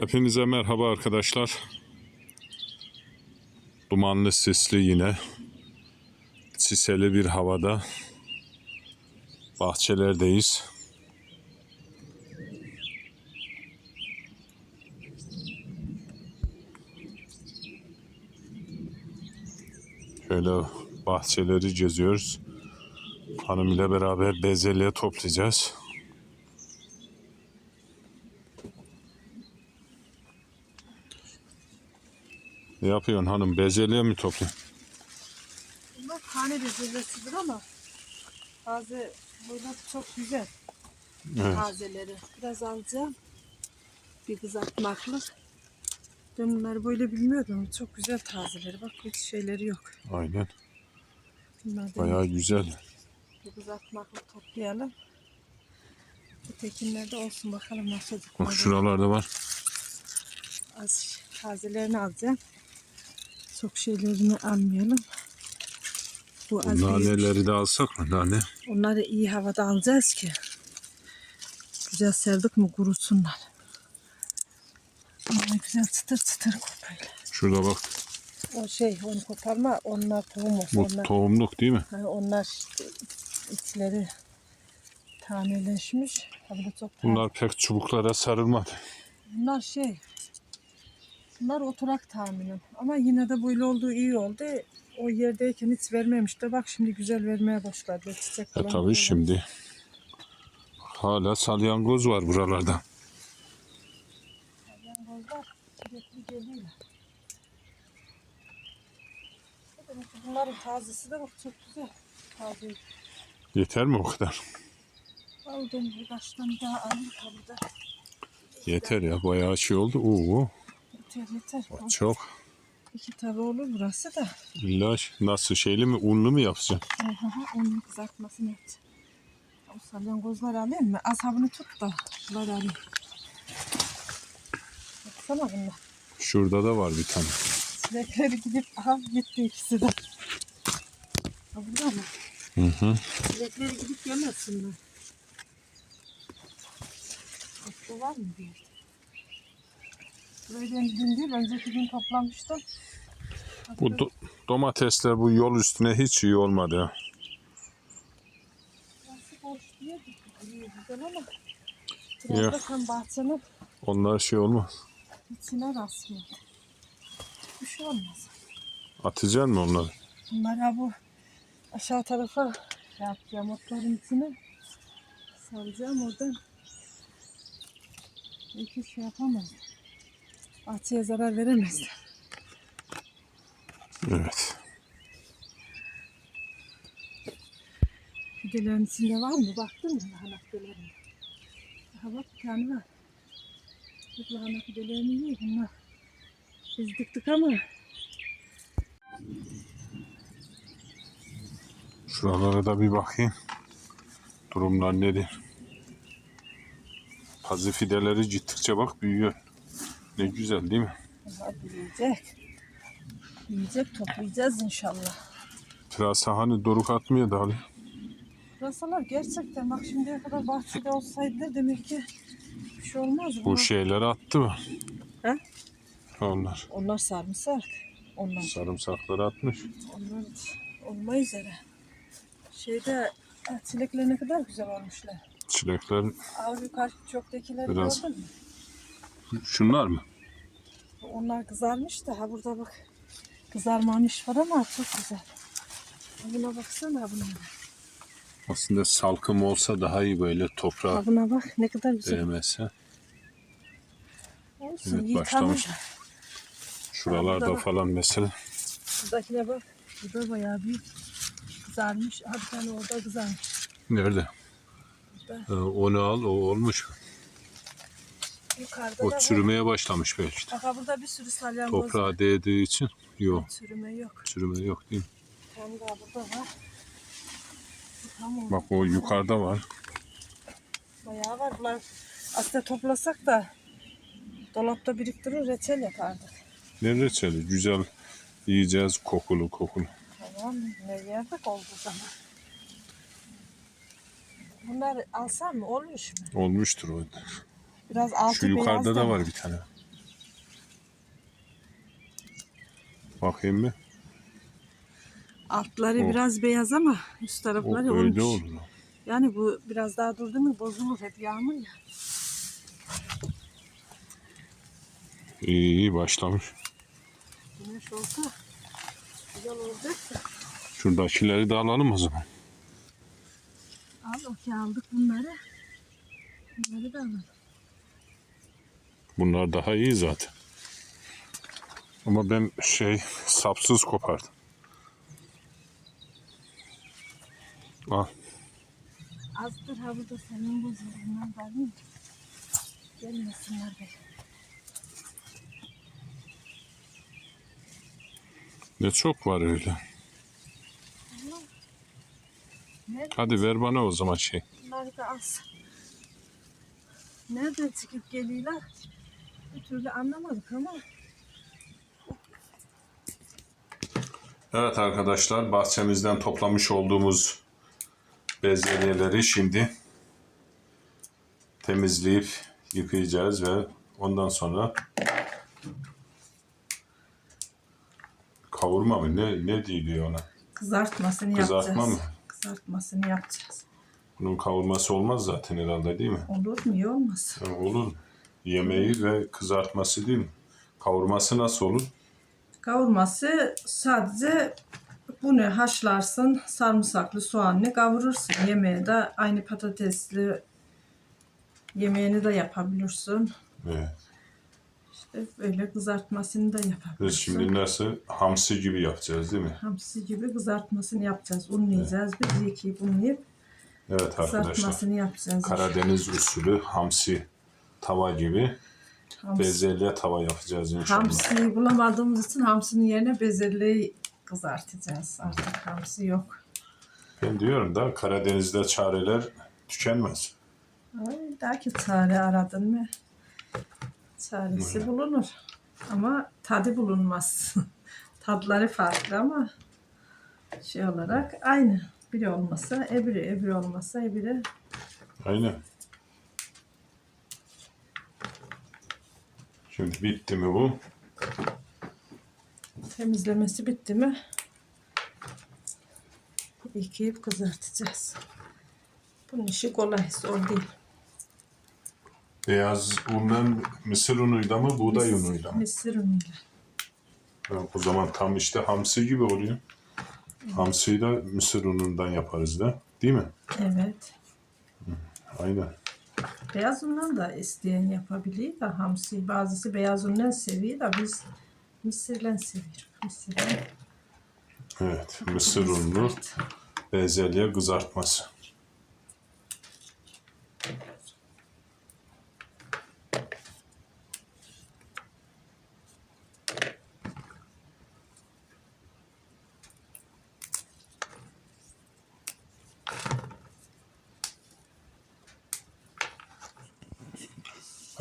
Hepinize merhaba arkadaşlar. Dumanlı sisli yine siseli bir havada bahçelerdeyiz. Şöyle bahçeleri geziyoruz. Hanım ile beraber bezelye toplayacağız. Ne yapıyorsun hanım? Bezelye mi topluyorsun? Bunlar tane bezelyesidir ama taze böyle çok güzel Evet. tazeleri. Biraz alacağım. Bir kızartmaklık. Ben bunları böyle bilmiyordum. Çok güzel tazeleri. Bak hiç şeyleri yok. Aynen. Bunlardan Bayağı güzel. bir kızartmaklık toplayalım. Ötekinler de olsun bakalım nasıl Bak şuralarda var. Az tazelerini alacağım. Çok şeylerini almayalım. Bu büyümüş. naneleri de alsak mı? Nane. Onları iyi havada alacağız ki. Güzel serdik mi kurusunlar. Bunlar güzel çıtır çıtır koparıyor. Şurada bak. O şey onu koparma onlar tohum olsun. Bu Onlar, tohumluk değil mi? Ha, onlar içleri taneleşmiş. Bunlar pek çubuklara sarılmadı. Bunlar şey Bunlar oturak tahminim. Ama yine de böyle olduğu iyi oldu. O yerdeyken hiç vermemişti. Bak şimdi güzel vermeye başladı. Çiçek E falan. tabii böyle. şimdi. Hala salyangoz var buralarda. Yangozlar sürekli ki Bunların tazesi de bak çok güzel. Taze. Yeter mi o kadar? Aldım birkaç tane daha alayım tabii. Yeter ya bayağı şey oldu. Oo, Yeter yeter. Bak, çok. İki tabi olur burası da. İlla nasıl şeyli mi unlu mu yapacaksın? Aha, onun kızartmasını et. O salyangozlar alayım mı? Asabını tut da. Şunları alayım. Baksana bunlar. Şurada da var bir tane. Sinekleri gidip aha gitti ikisi de. Ha burada mı? Hı hı. Sinekleri gidip yemesinler. Başka var mı bir yerde? Ben dün değil, önceki gün toplamıştım. Bu do- domatesler bu yol üstüne hiç iyi olmadı ya. Bahçenin Onlar şey olmaz. içine rastlıyor. Bir şey olmaz. Atacaksın mı onları? Bunlara bu aşağı tarafa yapacağım otların içine saracağım oradan. Belki şey yapamaz. Bahçeye zarar veremezler. Evet. Fidelerin içinde var mı? Baktın mı lahana fidelerine? Daha bak bir tane var. Bak lahana fidelerini yiyor bunlar. Biz diktik ama Şuralara da bir bakayım. Durumlar nedir? Pazı fideleri gittikçe bak büyüyor. Ne güzel değil mi? daha büyüyecek. Büyüyecek toplayacağız inşallah. Pırasa hani doruk atmıyor da Ali. Pırasalar gerçekten bak şimdiye kadar bahçede olsaydılar demek ki bir şey olmaz. Bu Bunlar- şeyleri attı mı? He? Onlar. Onlar sarımsak. Onlar, Sarımsakları atmış. onlar olma üzere. Şeyde ha, çilekler ne kadar güzel olmuşlar. Çilekler Al yukarı çöptekileri Biraz. gördün mü? Şunlar mı? Onlar kızarmış da ha burada bak kızarmamış var ama çok güzel. Buna baksana buna. Aslında salkım olsa daha iyi böyle toprağa buna bak ne kadar güzel. değmese. Olsun Evet, iyi başlamış. Şuralarda bak. falan mesela. Buradakine bak. Bu da bayağı büyük. Kızarmış. Ha bir tane orada kızarmış. Nerede? Burada. Ee, onu al o olmuş. Yukarıda O da çürümeye başlamış belki. de. Aha burada bir sürü salyangoz var. Toprağa değdiği için yok. Çürüme yok. Çürüme yok değil mi? Tane daha burada var. Tamam. Bak o yukarıda var. Bayağı var. Bunlar aslında toplasak da dolapta biriktirir reçel yapardık. Ne reçeli? Güzel yiyeceğiz kokulu kokulu. Tamam. Ne yerdik oldu zaman. Bunları alsam mı? Olmuş mu? Olmuştur o. Biraz altı Şu yukarıda da var bir tane. Bakayım mı? Altları O. biraz beyaz ama üst O tarafları öyle olmuş. olur. Yani bu biraz daha durdu mu bozulur hep yağmur ya. İyi iyi başlamış. Güneş olsa güzel olacak da. Şuradakileri de alalım o zaman. Al okey aldık bunları. Bunları da alalım. Bunlar daha iyi zaten. Ama ben şey sapsız kopardım. Al. Azdır ha bu da senin bozulur. Bunlar var mı? Gelmesinler be. Ne çok var öyle. Nerede? Hadi ver bana o zaman şey. Bunları da az. Nereden çıkıp geliyorlar? Bir türlü anlamadık ama. Evet arkadaşlar bahçemizden toplamış olduğumuz bezelyeleri şimdi temizleyip yıkayacağız ve ondan sonra kavurma mı ne ne diyiliyor ona? Kızartmasını Kızartma yapacağız. mı? Kızartmasını yapacağız. Bunun kavurması olmaz zaten herhalde değil mi? Olur mu? İyi olmaz. Ha, olur. Yemeği ve kızartması değil mi? Kavurması nasıl olur? Kavurması sadece bunu haşlarsın, sarımsaklı soğanlı kavurursun. Yemeği de aynı patatesli yemeğini de yapabilirsin. Evet. İşte böyle kızartmasını da yapabilirsin. Biz şimdi nasıl hamsi gibi yapacağız değil mi? Hamsi gibi kızartmasını yapacağız. Unlayacağız. Biz yıkayıp unlayıp Evet arkadaşlar. kızartmasını yapacağız. Karadeniz usulü hamsi tava gibi Hamsi, bezelye tava yapacağız inşallah. hamsiyi bulamadığımız için hamsinin yerine bezelyeyi kızartacağız. Artık hamsi yok. Ben diyorum da Karadeniz'de çareler tükenmez. Ay, belki çare aradın mı? Çaresi bulunur. Ama tadı bulunmaz. Tadları farklı ama şey olarak aynı. Biri olmasa ebiri, ebiri olmasa ebiri. Aynen. Şimdi bitti mi bu? Temizlemesi bitti mi? Yıkayıp kızartacağız. Bunun işi kolay, zor değil. Beyaz undan mısır unuyla mı buğday Mis- unuyla mı? Mısır unuyla. Ha, O zaman tam işte hamsi gibi oluyor. Hamsiyi de mısır unundan yaparız da. Değil mi? Evet. Aynen. Beyaz undan da isteyen yapabiliyor da hamsi. Bazısı beyaz undan seviyor da biz mısırla seviyoruz. Mısırla. Evet. Mısır unlu bezelye kızartması.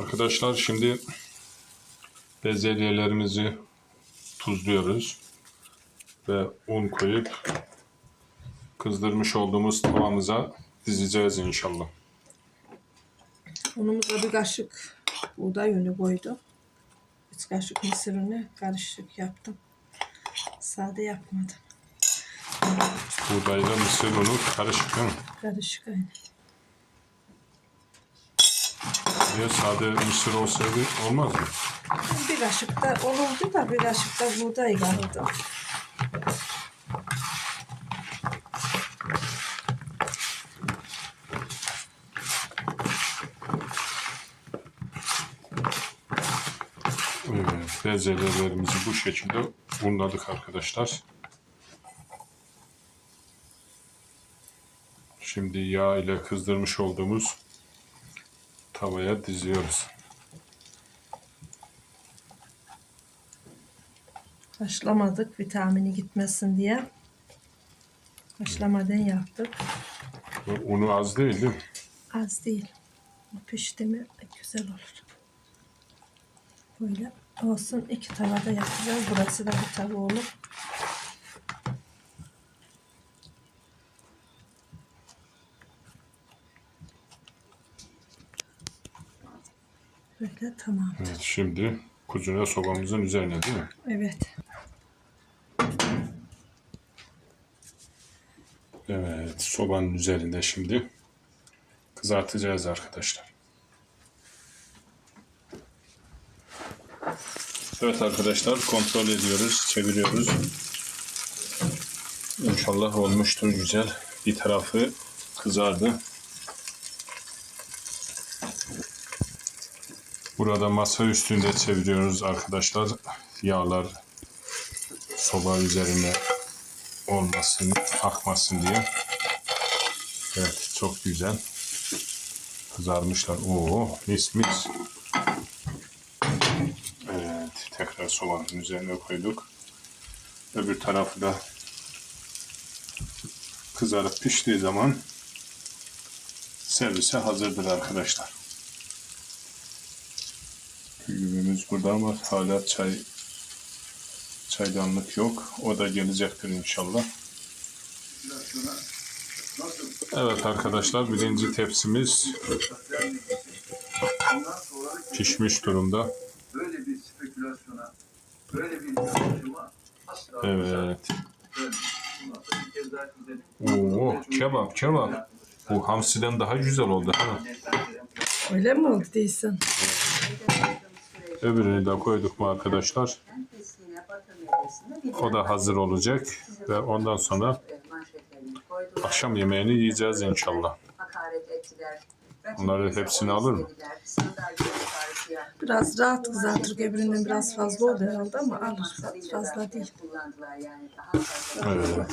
Arkadaşlar şimdi bezelyelerimizi tuzluyoruz ve un koyup kızdırmış olduğumuz tavamıza dizeceğiz inşallah. Unumuza bir kaşık buğday unu koydum. Üç kaşık mısır unu karışık yaptım. Sade yapmadım. Buğdayla mısır unu karışık değil mi? Karışık aynı. Niye sade mısır olsaydı olmaz mı? Bir kaşık da olurdu da bir kaşık da buğday kaldı. Evet, bezelyelerimizi bu şekilde unladık arkadaşlar. Şimdi yağ ile kızdırmış olduğumuz tavaya diziyoruz. Haşlamadık vitamini gitmesin diye. Haşlamadan yaptık. Unu az değil değil mi? Az değil. Pişti mi güzel olur. Böyle olsun iki tavada yapacağız. Burası da bir tava olur. Böyle tamamdır. Evet, şimdi kucuna sobamızın üzerine değil mi? Evet. Evet, sobanın üzerinde şimdi kızartacağız arkadaşlar. Evet arkadaşlar, kontrol ediyoruz, çeviriyoruz. İnşallah olmuştur güzel. Bir tarafı kızardı. Burada masa üstünde çeviriyoruz arkadaşlar. Yağlar soba üzerine olmasın, akmasın diye. Evet, çok güzel. Kızarmışlar. Oo, mis mis. Evet, tekrar sobanın üzerine koyduk. Öbür tarafı da kızarıp piştiği zaman servise hazırdır arkadaşlar. Güğümüz burada ama hala çay çaydanlık yok. O da gelecektir inşallah. Evet arkadaşlar birinci tepsimiz pişmiş durumda. böyle bir spekülasyona, böyle bir Evet. Oo kebap kebap. Bu hamsiden daha güzel oldu ha. Öyle mi oldu değilsin? Öbürünü de koyduk mu arkadaşlar? O da hazır olacak ve ondan sonra akşam yemeğini yiyeceğiz inşallah. Bunları hepsini alır mı? Biraz rahat kızartır. Öbüründen biraz fazla oldu herhalde ama alır. Fazla değil. Evet.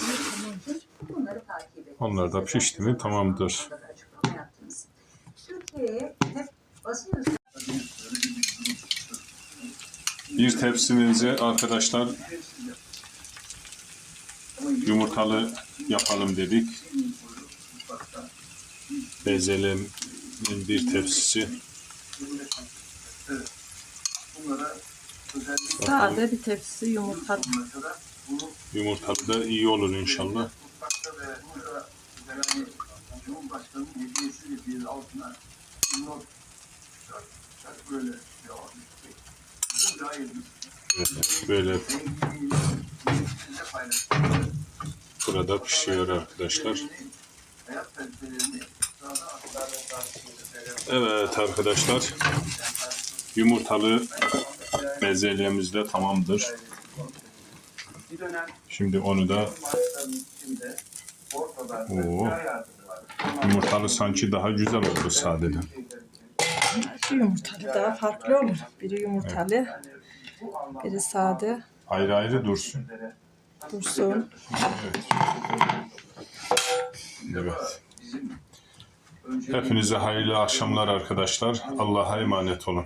Onlar da pişti mi tamamdır. Türkiye'ye hep Bir tepsimizi arkadaşlar yumurtalı yapalım dedik. Bezelyenin bir tepsisi. Sade bir tepsi yumurta. mesela bunu Yumurtalı da iyi olur inşallah. altına not böyle devam edecek. Böyle burada pişiyor arkadaşlar. Evet arkadaşlar yumurtalı bezelyemiz tamamdır. Şimdi onu da Oo. yumurtalı sanki daha güzel oldu sadece. Şu yumurtalı daha farklı olur. Biri yumurtalı, biri sade. Ayrı ayrı dursun. Dursun. Evet. Evet. Hepinize hayırlı akşamlar arkadaşlar. Allah'a emanet olun.